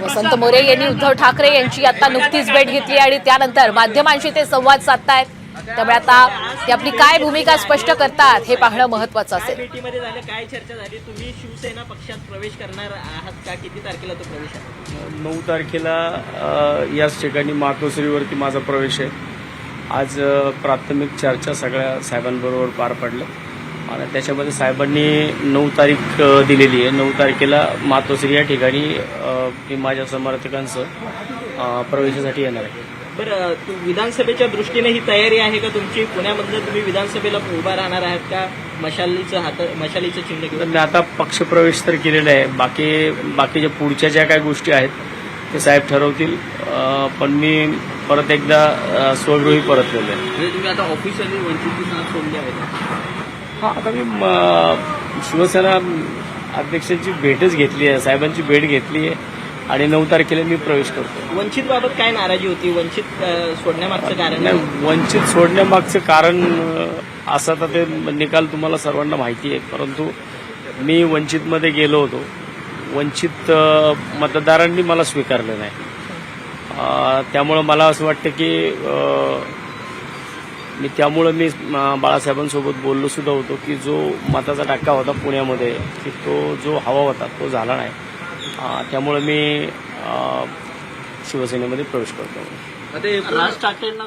वसंत मोरे यांनी उद्धव ठाकरे यांची आता नुकतीच भेट घेतली आणि त्यानंतर माध्यमांशी ते संवाद साधतायत. त्यामुळे आता ते आपली काय भूमिका स्पष्ट करतात हे पाहणं महत्वाचं असेल. भेटीमध्ये झालं काय चर्चा झाली? तुम्ही शिवसेना पक्षात प्रवेश करणार आहात का? किती तारखेला तो प्रवेश आहे? नऊ तारखेला याच ठिकाणी मातोश्रीवरती माझा प्रवेश आहे. आज प्राथमिक चर्चा सगळ्या साहेबांबरोबर पार पडलं आणि त्याच्यामध्ये साहेबांनी नऊ तारीख दिलेली आहे. नऊ तारखेला मातोश्री या ठिकाणी मी माझ्या समर्थकांसह अ, प्रवेशासाठी येणार आहे. बरं तू विधानसभेच्या दृष्टीने ही तयारी आहे का तुमची? पुण्यामधलं तुम्ही विधानसभेला उभा राहणार आहात का? मशालीचं हात मशालीचं चिन्ह घेऊन? मी आता पक्षप्रवेश तर केलेला आहे. बाकी बाकीच्या पुढच्या ज्या काही गोष्टी आहेत ते साहेब ठरवतील. पण मी परत एकदा स्वगृही परतलेलो आहे. म्हणजे तुम्ही आता ऑफिशियली वंचितची साथ सोडली आहे. हा आता मी शिवसेना अध्यक्षांची भेटच घेतली आहे साहेबांची भेट घेतली आहे आणि नऊ तारखेला मी प्रवेश करतो. वंचित बाबत काय नाराजी होती? वंचित सोडण्यामागचं कारण? नाही वंचित सोडण्यामागचं कारण असं तर ते निकाल तुम्हाला सर्वांना माहिती आहे. परंतु मी वंचितमध्ये गेलो होतो. वंचित मतदारांनी मला स्वीकारलं नाही. त्यामुळं मला असं वाटतं की मी त्यामुळं मी बाळासाहेबांसोबत बोललो सुद्धा होतो की जो मताचा टक्का होता पुण्यामध्ये की तो जो हवा होता तो झाला नाही. त्यामुळं मी शिवसेनेमध्ये प्रवेश करतो. राज ठाकरेंना